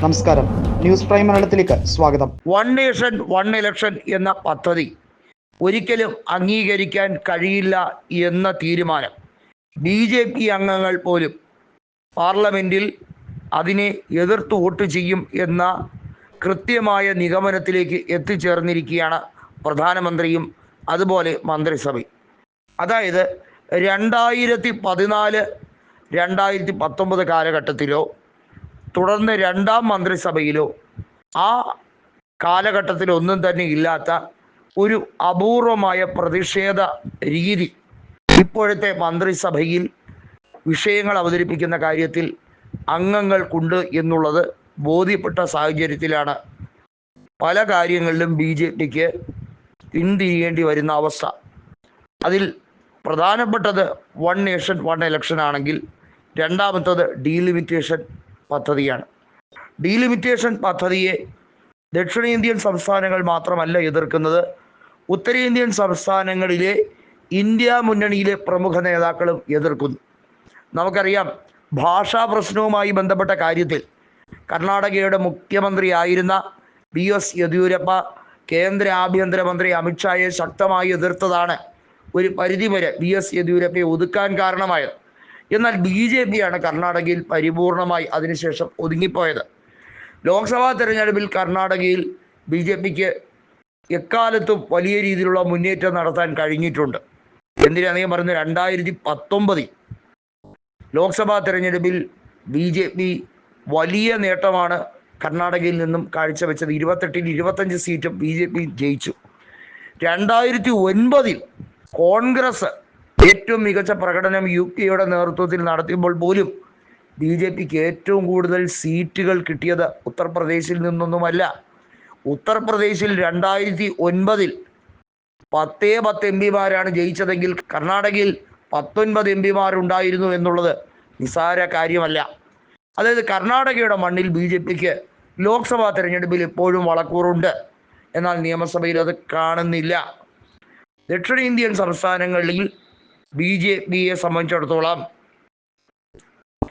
നമസ്കാരം. News prime മലയാളത്തിലേക്ക് സ്വാഗതം. വൺ നേഷൻ വൺ ഇലക്ഷൻ എന്ന പദ്ധതി ഒരിക്കലും അംഗീകരിക്കാൻ കഴിയില്ല എന്ന തീരുമാനം. ബി ജെ പി അംഗങ്ങൾ പോലും പാർലമെന്റിൽ അതിനെ എതിർത്ത് വോട്ട് ചെയ്യും എന്ന കൃത്യമായ നിഗമനത്തിലേക്ക് എത്തിച്ചേർന്നിരിക്കുകയാണ് പ്രധാനമന്ത്രിയും അതുപോലെ മന്ത്രിസഭയും. അതായത് രണ്ടായിരത്തി പതിനാല് രണ്ടായിരത്തി പത്തൊമ്പത് കാലഘട്ടത്തിലോ തുടർന്ന് രണ്ടാം മന്ത്രിസഭയിലോ ആ കാലഘട്ടത്തിൽ ഒന്നും തന്നെ ഇല്ലാത്ത ഒരു അപൂർവമായ പ്രതിഷേധ രീതി ഇപ്പോഴത്തെ മന്ത്രിസഭയിൽ വിഷയങ്ങൾ അവതരിപ്പിക്കുന്ന കാര്യത്തിൽ അംഗങ്ങൾക്കുണ്ട് എന്നുള്ളത് ബോധ്യപ്പെട്ട സാഹചര്യത്തിലാണ് പല കാര്യങ്ങളിലും ബി ജെ പിക്ക് പിന്തിരിയേണ്ടി വരുന്ന അവസ്ഥ. അതിൽ പ്രധാനപ്പെട്ടത് വൺ നേഷൻ വൺ ഇലക്ഷൻ ആണെങ്കിൽ രണ്ടാമത്തത് ഡീലിമിറ്റേഷൻ പദ്ധതിയാണ്. ഡീലിമിറ്റേഷൻ പദ്ധതിയെ ദക്ഷിണേന്ത്യൻ സംസ്ഥാനങ്ങൾ മാത്രമല്ല എതിർക്കുന്നത്. ഉത്തരേന്ത്യൻ സംസ്ഥാനങ്ങളിലെ ഇന്ത്യ മുന്നണിയിലെ പ്രമുഖ നേതാക്കളും എതിർക്കുന്നു. നമുക്കറിയാം ഭാഷാ പ്രശ്നവുമായി ബന്ധപ്പെട്ട കാര്യത്തിൽ കർണാടകയുടെ മുഖ്യമന്ത്രിയായിരുന്ന ബി എസ് യെദ്യൂരപ്പ കേന്ദ്ര ആഭ്യന്തരമന്ത്രി അമിത്ഷായെ ശക്തമായി എതിർത്തതാണ് ഒരു പരിധിവരെ ബി എസ് യെദ്യൂരപ്പയെ ഒതുക്കാൻ കാരണമായത്. എന്നാൽ ബി ജെ പിയാണ് കർണാടകയിൽ പരിപൂർണമായി അതിനുശേഷം ഒതുങ്ങിപ്പോയത്. ലോക്സഭാ തെരഞ്ഞെടുപ്പിൽ കർണാടകയിൽ ബി ജെ പിക്ക് എക്കാലത്തും വലിയ രീതിയിലുള്ള മുന്നേറ്റം നടത്താൻ കഴിഞ്ഞിട്ടുണ്ട്. എന്തിനാണ് ഞാൻ പറയുന്നത്? രണ്ടായിരത്തി പത്തൊമ്പതിൽ ലോക്സഭാ തെരഞ്ഞെടുപ്പിൽ ബി ജെ പി വലിയ നേട്ടമാണ് കർണാടകയിൽ നിന്നും കാഴ്ചവെച്ചത്. ഇരുപത്തെട്ടിൽ ഇരുപത്തഞ്ച് സീറ്റും ബി ജെ പി ജയിച്ചു. രണ്ടായിരത്തി ഒൻപതിൽ കോൺഗ്രസ് ഏറ്റവും മികച്ച പ്രകടനം യു പിയുടെ നേതൃത്വത്തിൽ നടത്തിയപ്പോൾ പോലും ബി ജെ പിക്ക് ഏറ്റവും കൂടുതൽ സീറ്റുകൾ കിട്ടിയത് ഉത്തർപ്രദേശിൽ നിന്നൊന്നുമല്ല. ഉത്തർപ്രദേശിൽ രണ്ടായിരത്തി ഒൻപതിൽ പത്തേ പത്ത് എം പിമാരാണ് ജയിച്ചതെങ്കിൽ കർണാടകയിൽ പത്തൊൻപത് എം പിമാരുണ്ടായിരുന്നു എന്നുള്ളത് നിസാര കാര്യമല്ല. അതായത് കർണാടകയുടെ മണ്ണിൽ ബി ജെ പിക്ക് ലോക്സഭാ തെരഞ്ഞെടുപ്പിൽ ഇപ്പോഴും വളക്കൂറുണ്ട്. എന്നാൽ നിയമസഭയിൽ അത് കാണുന്നില്ല. ദക്ഷിണേന്ത്യൻ സംസ്ഥാനങ്ങളിൽ ബി ജെ പിയെ സംബന്ധിച്ചിടത്തോളം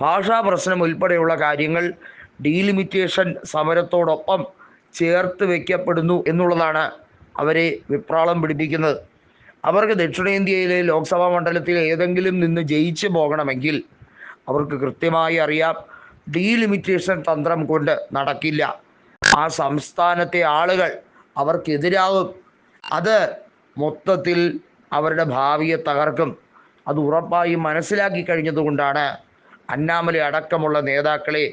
ഭാഷാ പ്രശ്നം ഉൾപ്പെടെയുള്ള കാര്യങ്ങൾ ഡീലിമിറ്റേഷൻ സമരത്തോടൊപ്പം ചേർത്ത് വയ്ക്കപ്പെടുന്നു എന്നുള്ളതാണ് അവരെ വിപ്രാളം പിടിപ്പിക്കുന്നത്. അവർക്ക് ദക്ഷിണേന്ത്യയിലെ ലോക്സഭാ മണ്ഡലത്തിൽ ഏതെങ്കിലും നിന്ന് ജയിച്ചു പോകണമെങ്കിൽ അവർക്ക് കൃത്യമായി അറിയാം ഡീലിമിറ്റേഷൻ തന്ത്രം കൊണ്ട് നടക്കില്ല. ആ സംസ്ഥാനത്തെ ആളുകൾ അവർക്കെതിരാകും. അത് മൊത്തത്തിൽ അവരുടെ ഭാവിയെ തകർക്കും. അത് ഉറപ്പായും മനസ്സിലാക്കി കഴിഞ്ഞതുകൊണ്ടാണ് അന്നാമല അടക്കമുള്ള നേതാക്കളെ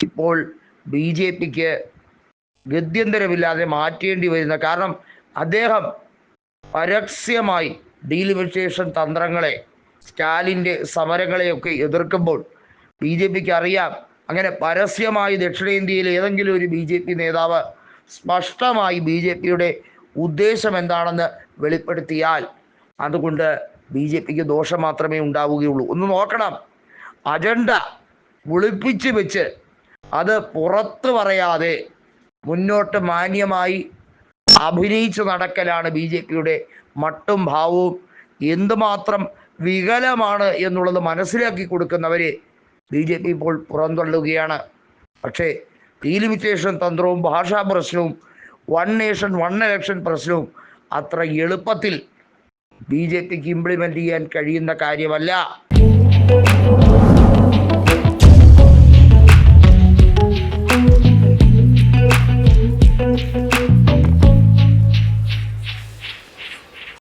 ഇപ്പോൾ ബി ജെ പിക്ക് ഗത്യന്തരമില്ലാതെ മാറ്റേണ്ടി വരുന്ന കാരണം അദ്ദേഹം പരസ്യമായി ഡീലിമിറ്റേഷൻ തന്ത്രങ്ങളെ സ്റ്റാലിന്റെ സമരങ്ങളെയൊക്കെ എതിർക്കുമ്പോൾ ബി ജെ പിക്ക് അറിയാം അങ്ങനെ പരസ്യമായി ദക്ഷിണേന്ത്യയിൽ ഏതെങ്കിലും ഒരു ബി ജെ പി നേതാവ് സ്പഷ്ടമായി ബി ജെ പിയുടെ ഉദ്ദേശം എന്താണെന്ന് വെളിപ്പെടുത്തിയാൽ അതുകൊണ്ട് ബി ജെ പിക്ക് ദോഷം മാത്രമേ ഉണ്ടാവുകയുള്ളൂ. ഒന്ന് നോക്കണം. അജണ്ട ഒളിപ്പിച്ച് വെച്ച് അത് പുറത്ത് പറയാതെ മുന്നോട്ട് മാന്യമായി അഭിനയിച്ച് നടക്കലാണ് ബി ജെ പിയുടെ മട്ടും ഭാവവും. എന്തുമാത്രം വികലമാണ് എന്നുള്ളത് മനസ്സിലാക്കി കൊടുക്കുന്നവരെ ബി ജെ പി ഇപ്പോൾ പുറന്തള്ളുകയാണ്. പക്ഷേ ഡീലിമിറ്റേഷൻ തന്ത്രവും ഭാഷാ പ്രശ്നവും വൺ നേഷൻ വൺ ഇലക്ഷൻ പ്രശ്നവും അത്ര എളുപ്പത്തിൽ ബി ജെ പിക്ക് ഇംപ്ലിമെന്റ് ചെയ്യാൻ കഴിയുന്ന കാര്യമല്ല.